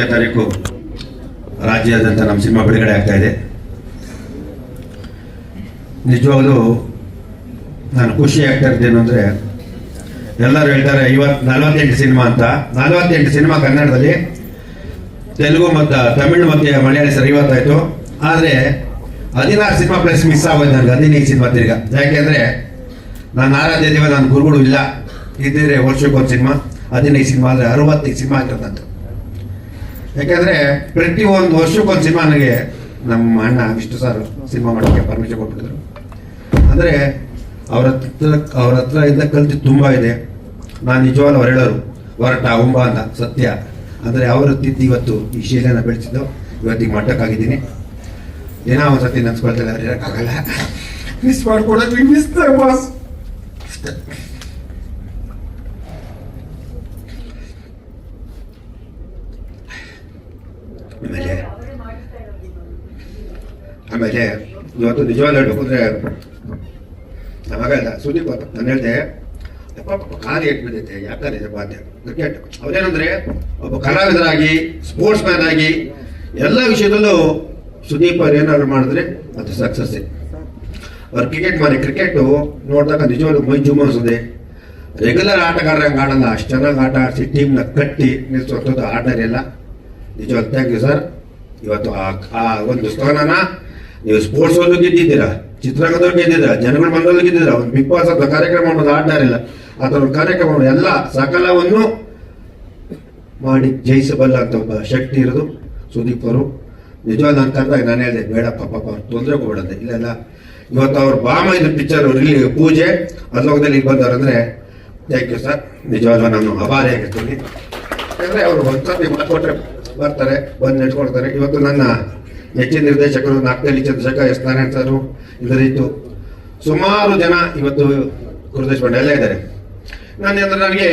ಹತ್ತೊಂಬತ್ತನೇ ತಾರೀಕು ರಾಜ್ಯಾದ್ಯಂತ ನಮ್ಮ ಸಿನಿಮಾ ಬಿಡುಗಡೆ ಆಗ್ತಾ ಇದೆ. ನಿಜವಾಗ್ಲೂ ನಾನು ಖುಷಿ ಆಗ್ತಾ ಇದ್ದೇನು ಅಂದರೆ, ಎಲ್ಲರೂ ಹೇಳ್ತಾರೆ ಇವತ್ತು ನಲವತ್ತೆಂಟು ಸಿನಿಮಾ ಅಂತ. ನಲವತ್ತೆಂಟು ಸಿನಿಮಾ ಕನ್ನಡದಲ್ಲಿ. ತೆಲುಗು ಮತ್ತು ತಮಿಳು ಮತ್ತು ಮಲಯಾಳಿ ಸರ್ ಇವತ್ತಾಯಿತು. ಆದರೆ ಹದಿನಾರು ಸಿನಿಮಾ ಪ್ಲಸ್ ಮಿಸ್ ಆಗೋದು ನನಗೆ ಹದಿನೈದು ಸಿನಿಮಾ ತಿರ್ಗ. ಯಾಕೆಂದರೆ ನಾನು ಆರಾಧ್ಯ ದೇವ ನನ್ನ ಗುರುಗಳು ಇಲ್ಲ. ಇದ್ದಿದ್ರೆ ವರ್ಷಕ್ಕೊಂದು ಸಿನಿಮಾ, ಹದಿನೈದು ಸಿನಿಮಾ ಅಂದರೆ ಅರವತ್ತೈದು ಸಿನಿಮಾ ಆಗಿರೋದಂತ ಯಾಕೆಂದರೆ ಪ್ರತಿ ಒಂದು ವರ್ಷಕ್ಕೊಂದು ಸಿನಿಮಾ ನನಗೆ ನಮ್ಮ ಅಣ್ಣ ವಿಷ್ಣು ಸರ್ ಸಿನಿಮಾ ಮಾಡೋಕ್ಕೆ ಪರ್ಮಿಷನ್ ಕೊಟ್ಟಿದ್ರು ಅಂದರೆ ಅವ್ರ ಹತ್ರ ಅವ್ರ ಹತ್ರ ಇಂದ ಕಲ್ತಿ ತುಂಬ ಇದೆ. ನಾನು ನಿಜವಾಗ್ಲೂ ಅವ್ರು ಹೇಳೋರು ಹೊರಟ ಉಂಬ ಅಂತ, ಸತ್ಯ. ಅಂದರೆ ಅವರು ತಿದ್ದು ಇವತ್ತು ಈ ಶೀಲೆನ ಬೆಳೆಸಿದ್ದು. ಇವತ್ತಿಗೆ ಮಟ್ಟಕ್ಕಾಗಿದ್ದೀನಿ ಏನೋ ಒಂದು ಸತಿ ನೆನ್ಸ್ಕೊಳ್ತಾರೆ ಅವ್ರು ಇರೋಕ್ಕಾಗಲ್ಲ. ಮಿಸ್ ಮಾಡ್ಕೊಡೋದು ಮಿಸ್ ಬಾಸ್ ಆಮೇಲೆ ಆಮೇಲೆ ಇವತ್ತು ನಿಜವಾಗ್ಲೂ ಹೇಳ್ಬೇಕು ಅಂದರೆ ನಮಗ ಇಲ್ಲ ಸುದೀಪ್ ನಾನು ಹೇಳಿದೆ ಕಾಲು ಏಟ್ ಬಿದ್ದೈತೆ? ಯಾಕಂದ್ರೆ ಬಾಧ್ಯ ಕ್ರಿಕೆಟ್ ಅವರೇನಂದ್ರೆ, ಒಬ್ಬ ಕಲಾವಿದರಾಗಿ ಸ್ಪೋರ್ಟ್ಸ್ ಮ್ಯಾನ್ ಆಗಿ ಎಲ್ಲ ವಿಷಯದಲ್ಲೂ ಸುದೀಪ್ ಅವ್ರು ಏನಾದ್ರು ಮಾಡಿದ್ರೆ ಅದು ಸಕ್ಸಸ್ ಅವ್ರು ಕ್ರಿಕೆಟ್ ಮಾಡಿ ಕ್ರಿಕೆಟ್ ನೋಡಿದಾಗ ನಿಜವಾಗ್ಲೂ ಮೈ ಜುಮ್ ಅನ್ಸುತ್ತೆ. ರೆಗ್ಯುಲರ್ ಆಟಗಾರರಂಗೆ ಆಡಲ್ಲ, ಅಷ್ಟು ಚೆನ್ನಾಗಿ ಆಟ ಆಡಿಸಿ ಟೀಮ್ನ ಕಟ್ಟಿ ನಿಲ್ಸುವಂಥದ್ದು ಆಟ ಎಲ್ಲ ನಿಜವಾಗ್ಲೂ ಥ್ಯಾಂಕ್ ಯು ಸರ್ ಇವತ್ತು ಆ ಒಂದು ಸ್ಥಾನನ ನೀವು ಸ್ಪೋರ್ಟ್ಸ್ ಒಂದು ಗೆದ್ದಿದ್ದೀರಾ? ಚಿತ್ರರಂಗದಲ್ಲೂ ಗೆದ್ದಿದ್ದೀರಾ? ಜನಗಳು ಬಂದವರು ಗೆದ್ದಿದ್ದೀರಾ? ಒಂದು ಬಿಗ್ ಬಾಸ್ ಅಂತ ಕಾರ್ಯಕ್ರಮ ಅನ್ನೋದು ಆಡ್ತಾ ಇರಲಿಲ್ಲ. ಆ ಥರ ಒಂದು ಕಾರ್ಯಕ್ರಮ, ಎಲ್ಲ ಸಕಲವನ್ನು ಮಾಡಿ ಜಯಿಸಬಲ್ಲ ಅಂತ ಒಬ್ಬ ಶಕ್ತಿ ಇರೋದು ಸುದೀಪ್ ಅವರು. ನಿಜವಾದ ನಾನು ಕರೆದಾಗ ನಾನು ಹೇಳಿದೆ, ಬೇಡಪ್ಪ, ಪಾಪ, ಅವ್ರು ತೊಂದರೆ ಕೊಡೋದೆ ಇಲ್ಲೆಲ್ಲ ಇವತ್ತು ಅವ್ರ ಬಾಮ ಇದು ಪಿಕ್ಚರ್ ರಿಲೀ ಪೂಜೆ. ಅದ್ಲೋಕದಲ್ಲಿ ಇಲ್ಲಿ ಬಂದವ್ರು ಅಂದರೆ ಥ್ಯಾಂಕ್ ಯು ಸರ್ ನಿಜವಾಗ್ಲೂ ನಾನು ಅಭಾರಿ ಆಗಿರ್ತೀನಿ. ಯಾಕಂದರೆ ಅವರು ಮಾತು ಕೊಟ್ಟರೆ ಬರ್ತಾರೆ, ಬಂದು ನೆಟ್ಕೊಳ್ತಾರೆ ಇವತ್ತು ನನ್ನ ನೆಚ್ಚಿನ ನಿರ್ದೇಶಕರು ನಾಲ್ಕನೇ ಚಂದ್ರಶೇಖರ್ ಎಸ್ ನಾರಾಯಣ ಸರ್ ಇದರಿತ್ತು ಸುಮಾರು ಜನ ಇವತ್ತು ಗುರುದೇಶ್ ಬಂಡೆ ಎಲ್ಲ ಇದ್ದಾರೆ. ನಾನು ನನಗೆ